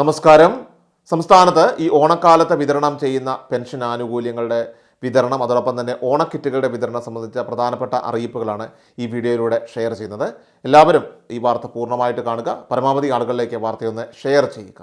നമസ്കാരം. സംസ്ഥാനത്ത് ഈ ഓണക്കാലത്ത് വിതരണം ചെയ്യുന്ന പെൻഷൻ ആനുകൂല്യങ്ങളുടെ വിതരണം അതോടൊപ്പം തന്നെ ഓണക്കിറ്റുകളുടെ വിതരണം സംബന്ധിച്ച പ്രധാനപ്പെട്ട അറിയിപ്പുകളാണ് ഈ വീഡിയോയിലൂടെ ഷെയർ ചെയ്യുന്നത്. എല്ലാവരും ഈ വാർത്ത പൂർണമായിട്ട് കാണുക. പരമാവധി ആളുകളിലേക്ക് വാർത്തയൊന്ന് ഷെയർ ചെയ്യുക.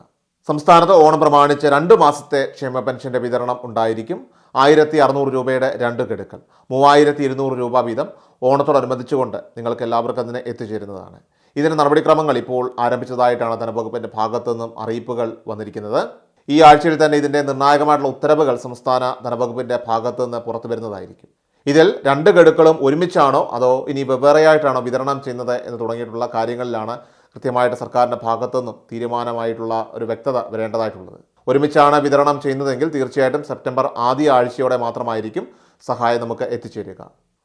സംസ്ഥാനത്ത് ഓണം പ്രമാണിച്ച് രണ്ട് മാസത്തെ ക്ഷേമ പെൻഷന്റെ വിതരണം ഉണ്ടായിരിക്കും. ആയിരത്തി അറുന്നൂറ് രൂപയുടെ രണ്ട് ഗഡുക്കൾ. മൂവായിരത്തി ഇരുന്നൂറ് രൂപ വീതം ഓണത്തോടനുബന്ധിച്ചുകൊണ്ട് നിങ്ങൾക്ക് എല്ലാവർക്കും അതിന് എത്തിച്ചേരുന്നതാണ്. ഇതിന് നടപടിക്രമങ്ങൾ ഇപ്പോൾ ആരംഭിച്ചതായിട്ടാണ് ധനവകുപ്പിന്റെ ഭാഗത്തു നിന്നും അറിയിപ്പുകൾ വന്നിരിക്കുന്നത്. ഈ ആഴ്ചയിൽ തന്നെ ഇതിന്റെ നിർണായകമായിട്ടുള്ള ഉത്തരവുകൾ സംസ്ഥാന ധനവകുപ്പിന്റെ ഭാഗത്തു നിന്ന് പുറത്തു വരുന്നതായിരിക്കും ഇതിൽ രണ്ട് ഗഡുക്കളും ഒരുമിച്ചാണോ അതോ ഇനി വെവ്വേറെയായിട്ടാണോ വിതരണം ചെയ്യുന്നത് എന്ന് തുടങ്ങിയിട്ടുള്ള കാര്യങ്ങളിലാണ് കൃത്യമായിട്ട് സർക്കാരിന്റെ ഭാഗത്തു നിന്നും തീരുമാനമായിട്ടുള്ള ഒരു വ്യക്തത വരേണ്ടതായിട്ടുള്ളത്. ഒരുമിച്ചാണ് വിതരണം ചെയ്യുന്നതെങ്കിൽ തീർച്ചയായിട്ടും സെപ്റ്റംബർ ആദ്യ ആഴ്ചയോടെ മാത്രമായിരിക്കും സഹായം നമുക്ക് എത്തിച്ചേരുക.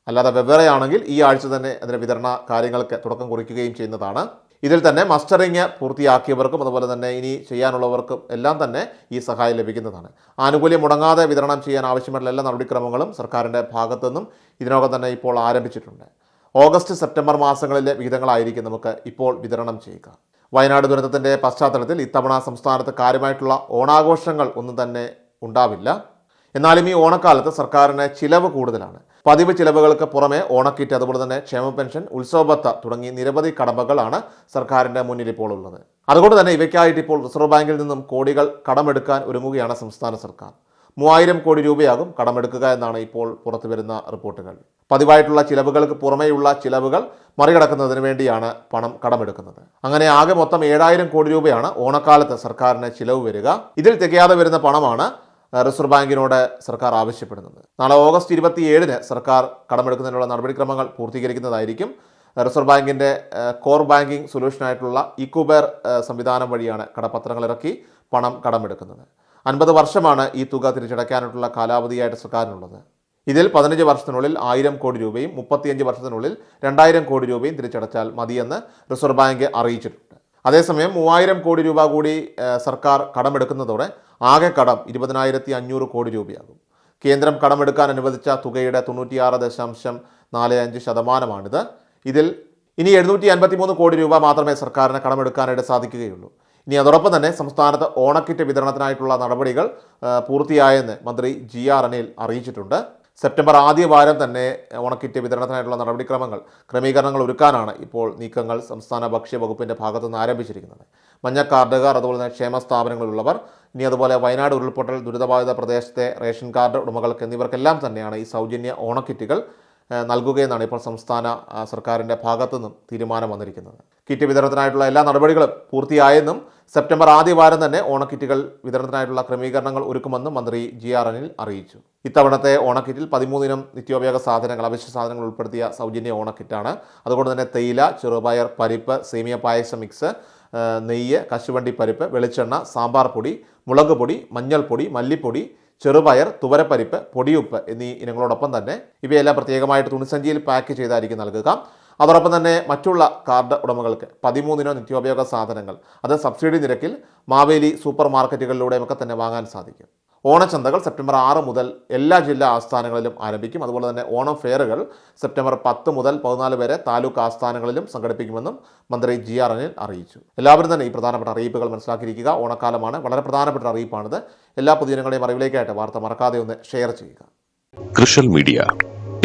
അല്ലാതെ വെവ്വേറെയാണെങ്കിൽ ഈ ആഴ്ച തന്നെ അതിന്റെ വിതരണ കാര്യങ്ങൾക്ക് തുടക്കം കുറിക്കുകയും ചെയ്യുന്നതാണ്. ഇതിൽ തന്നെ മസ്റ്ററിങ് പൂർത്തിയാക്കിയവർക്കും അതുപോലെ തന്നെ ഇനി ചെയ്യാനുള്ളവർക്കും എല്ലാം തന്നെ ഈ സഹായം ലഭിക്കുന്നതാണ്. ആനുകൂല്യം മുടങ്ങാതെ വിതരണം ചെയ്യാൻ ആവശ്യമായിട്ടുള്ള എല്ലാ നടപടിക്രമങ്ങളും സർക്കാരിന്റെ ഭാഗത്തു നിന്നും ഇതിനോടകം തന്നെ ഇപ്പോൾ ആരംഭിച്ചിട്ടുണ്ട്. ഓഗസ്റ്റ് സെപ്റ്റംബർ മാസങ്ങളിലെ വിഹിതങ്ങളായിരിക്കും നമുക്ക് ഇപ്പോൾ വിതരണം ചെയ്യുക. വയനാട് ദുരന്തത്തിന്റെ പശ്ചാത്തലത്തിൽ ഇത്തവണ സംസ്ഥാനത്ത് കാര്യമായിട്ടുള്ള ഓണാഘോഷങ്ങൾ ഒന്നും തന്നെ ഉണ്ടാവില്ല. എന്നാലും ഈ ഓണക്കാലത്ത് സർക്കാരിന് ചിലവ് കൂടുതലാണ്. പതിവ് ചിലവുകൾക്ക് പുറമെ ഓണക്കിറ്റ് അതുപോലെ തന്നെ ക്ഷേമ പെൻഷൻ ഉത്സവബത്ത തുടങ്ങി നിരവധി കടമകളാണ് സർക്കാരിന്റെ മുന്നിൽ ഇപ്പോൾ ഉള്ളത്. അതുകൊണ്ട് തന്നെ ഇവയ്ക്കായിട്ട് ഇപ്പോൾ റിസർവ് ബാങ്കിൽ നിന്നും കോടികൾ കടമെടുക്കാൻ ഒരുങ്ങുകയാണ് സംസ്ഥാന സർക്കാർ. മൂവായിരം കോടി രൂപയാകും കടമെടുക്കുക എന്നാണ് ഇപ്പോൾ പുറത്തു വരുന്ന റിപ്പോർട്ടുകൾ. പതിവായിട്ടുള്ള ചിലവുകൾക്ക് പുറമേയുള്ള ചിലവുകൾ മറികടക്കുന്നതിന് വേണ്ടിയാണ് പണം കടമെടുക്കുന്നത്. അങ്ങനെ ആകെ മൊത്തം ഏഴായിരം കോടി രൂപയാണ് ഓണക്കാലത്ത് സർക്കാരിന് ചിലവ് വരിക. ഇതിൽ തികയാതെ വരുന്ന പണമാണ് റിസർവ് ബാങ്കിനോട് സർക്കാർ ആവശ്യപ്പെടുന്നത് നാളെ ഓഗസ്റ്റ് ഇരുപത്തി ഏഴിന് സർക്കാർ കടമെടുക്കുന്നതിനുള്ള നടപടിക്രമങ്ങൾ പൂർത്തീകരിക്കുന്നതായിരിക്കും. റിസർവ് ബാങ്കിന്റെ കോർ ബാങ്കിംഗ് സൊല്യൂഷനായിട്ടുള്ള ഇക്കുബേർ സംവിധാനം വഴിയാണ് കടപ്പത്രങ്ങൾ ഇറക്കി പണം കടമെടുക്കുന്നത്. അൻപത് വർഷമാണ് ഈ തുക തിരിച്ചടയ്ക്കാനായിട്ടുള്ള കാലാവധിയായിട്ട് സർക്കാരിനുള്ളത്. ഇതിൽ പതിനഞ്ച് വർഷത്തിനുള്ളിൽ ആയിരം കോടി രൂപയും മുപ്പത്തിയഞ്ച് വർഷത്തിനുള്ളിൽ രണ്ടായിരം കോടി രൂപയും തിരിച്ചടച്ചാൽ മതിയെന്ന് റിസർവ് ബാങ്ക് അറിയിച്ചിട്ടുണ്ട്. അതേസമയം മൂവായിരം കോടി രൂപ കൂടി സർക്കാർ കടമെടുക്കുന്നതോടെ ആകെ കടം ഇരുപതിനായിരത്തി അഞ്ഞൂറ് കോടി രൂപയാകും. കേന്ദ്രം കടമെടുക്കാൻ അനുവദിച്ച തുകയുടെ തൊണ്ണൂറ്റിയാറ് ദശാംശം നാല് അഞ്ച് ശതമാനമാണിത്. ഇതിൽ ഇനി എഴുന്നൂറ്റി അൻപത്തി മൂന്ന് കോടി രൂപ മാത്രമേ സർക്കാരിന് കടമെടുക്കാനായിട്ട് സാധിക്കുകയുള്ളൂ. ഇനി അതോടൊപ്പം തന്നെ സംസ്ഥാനത്ത് ഓണക്കിറ്റ് വിതരണത്തിനായിട്ടുള്ള നടപടികൾ പൂർത്തിയായെന്ന് മന്ത്രി ജി ആർ അനിൽ അറിയിച്ചിട്ടുണ്ട്. സെപ്റ്റംബർ ആദ്യ വാരം തന്നെ ഓണക്കിറ്റ് വിതരണത്തിനായിട്ടുള്ള നടപടിക്രമങ്ങൾ ക്രമീകരണങ്ങൾ ഒരുക്കാനാണ് ഇപ്പോൾ നീക്കങ്ങൾ സംസ്ഥാന ഭക്ഷ്യ വകുപ്പിന്റെ ഭാഗത്തുനിന്ന് ആരംഭിച്ചിരിക്കുന്നത്. മഞ്ഞ കാർഡുകാർ അതുപോലെ തന്നെ ക്ഷേമ സ്ഥാപനങ്ങളിലുള്ളവർ ഇനി അതുപോലെ വയനാട് ഉരുൾപൊട്ടൽ ദുരിതബാധിത പ്രദേശത്തെ റേഷൻ കാർഡ് ഉടമകൾക്ക് എന്നിവർക്കെല്ലാം തന്നെയാണ് ഈ സൗജന്യ ഓണക്കിറ്റുകൾ നൽകുകയെന്നാണ് ഇപ്പോൾ സംസ്ഥാന സർക്കാരിന്റെ ഭാഗത്തു നിന്നും തീരുമാനം വന്നിരിക്കുന്നത്. കിറ്റ് വിതരണത്തിനായിട്ടുള്ള എല്ലാ നടപടികളും പൂർത്തിയായെന്നും സെപ്റ്റംബർ ആദ്യ വാരം തന്നെ ഓണക്കിറ്റുകൾ വിതരണത്തിനായിട്ടുള്ള ക്രമീകരണങ്ങൾ ഒരുക്കുമെന്നും മന്ത്രി ജി ആർ അനിൽ അറിയിച്ചു. ഇത്തവണത്തെ ഓണക്കിറ്റിൽ പതിമൂന്നിനം നിത്യോപയോഗ സാധനങ്ങൾ അവശ്യ സാധനങ്ങൾ ഉൾപ്പെടുത്തിയ സൗജന്യ ഓണക്കിറ്റാണ്. അതുകൊണ്ട് തന്നെ തേയില ചെറുപയർ പരിപ്പ് സേമിയ പായസ മിക്സ് നെയ്യ് കശുവണ്ടി പരിപ്പ് വെളിച്ചെണ്ണ സാമ്പാർ പൊടി മുളക് പൊടി മഞ്ഞൾപ്പൊടി മല്ലിപ്പൊടി ചെറുപയർ തുവരപ്പരിപ്പ് പൊടിയുപ്പ് എന്നീ ഇനങ്ങളോടൊപ്പം തന്നെ ഇവയെല്ലാം പ്രത്യേകമായിട്ട് തുണിസഞ്ചിയിൽ പാക്ക് ചെയ്തായിരിക്കും നൽകുക. അതോടൊപ്പം തന്നെ മറ്റുള്ള കാർഡ് ഉടമകൾക്ക് പതിമൂന്നിനോ നിത്യോപയോഗ സാധനങ്ങൾ അത് സബ്സിഡി നിരക്കിൽ മാവേലി സൂപ്പർ മാർക്കറ്റുകളിലൂടെയൊക്കെ തന്നെ വാങ്ങാൻ സാധിക്കും. ഓണച്ചന്തകൾ സെപ്റ്റംബർ ആറ് മുതൽ എല്ലാ ജില്ലാ ആസ്ഥാനങ്ങളിലും ആരംഭിക്കും. അതുപോലെ തന്നെ ഓണം ഫെയറുകൾ സെപ്റ്റംബർ പത്ത് മുതൽ പതിനാല് വരെ താലൂക്ക് ആസ്ഥാനങ്ങളിലും സംഘടിപ്പിക്കുമെന്നും മന്ത്രി ജി ആർ അനിൽ അറിയിച്ചു. എല്ലാവരും തന്നെ ഈ പ്രധാനപ്പെട്ട അറിയിപ്പുകൾ മനസ്സിലാക്കിയിരിക്കുക. ഓണക്കാലമാണ്. വളരെ പ്രധാനപ്പെട്ട അറിയിപ്പാണിത്. എല്ലാ പൊതുജനങ്ങളെയും അറിവിലേക്കായിട്ട് വാർത്ത മറക്കാതെ ഒന്ന് ഷെയർ ചെയ്യുക. കൃഷൽ മീഡിയ